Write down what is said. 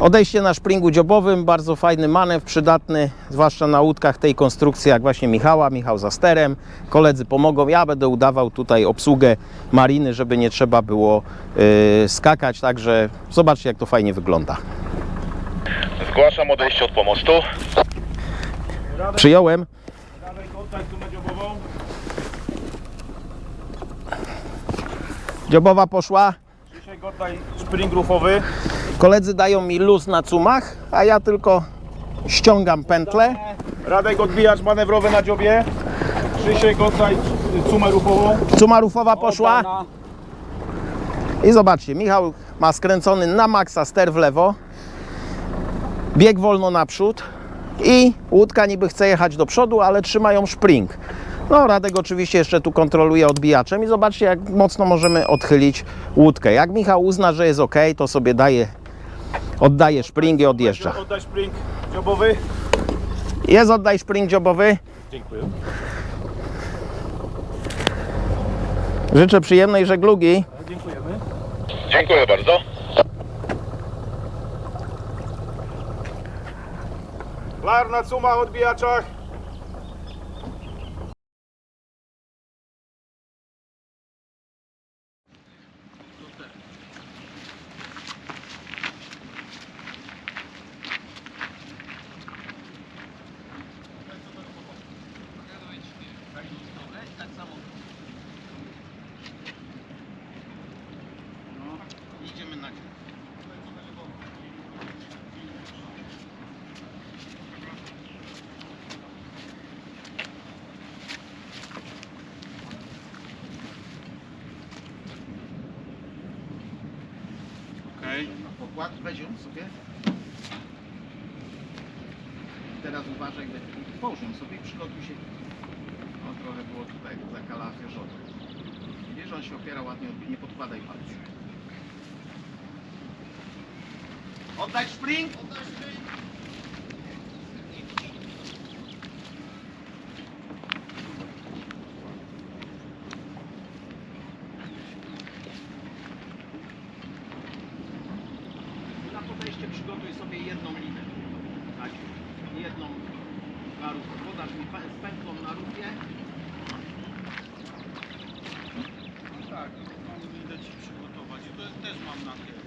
Odejście na szpringu dziobowym, bardzo fajny manewr, przydatny, zwłaszcza na łódkach tej konstrukcji, jak właśnie Michała, Michał za sterem. Koledzy pomogą, ja będę udawał tutaj obsługę mariny, żeby nie trzeba było yy, skakać, także zobaczcie jak to fajnie wygląda. Zgłaszam odejście od pomostu. Przyjąłem. Dziobowa poszła. Dzisiaj oddaj spring roofowy. Koledzy dają mi luz na cumach, a ja tylko ściągam pętlę. Radek odbijacz manewrowy na dziobie. Krzysiek oddaj cumę ruchową. Cuma rufowa poszła. I zobaczcie, Michał ma skręcony na maksa ster w lewo. Bieg wolno naprzód. I łódka niby chce jechać do przodu, ale trzymają spring. No, Radek oczywiście jeszcze tu kontroluje odbijaczem i zobaczcie, jak mocno możemy odchylić łódkę. Jak Michał uzna, że jest ok, to sobie daje, oddaje spring i odjeżdża. Oddaj spring dziobowy. Jest oddaj spring dziobowy. Dziękuję. Życzę przyjemnej żeglugi. Dziękujemy. Dziękuję bardzo. Klar na cumach, odbijaczach. Idziemy na Okej. Pokład, weź ją sobie. Teraz uważaj, połóż ją sobie i przygotuj się. O, trochę było tutaj zakala wieżowa. Wiesz, on się opiera ładnie, nie podkładaj palców. Oddaj spring! Spring! Na podejście przygotuj sobie jedną linę. Tak, jedną na rufie. Podasz mi pętlą na rufie. Tak, mam idę ci przygotować. To też mam na tym.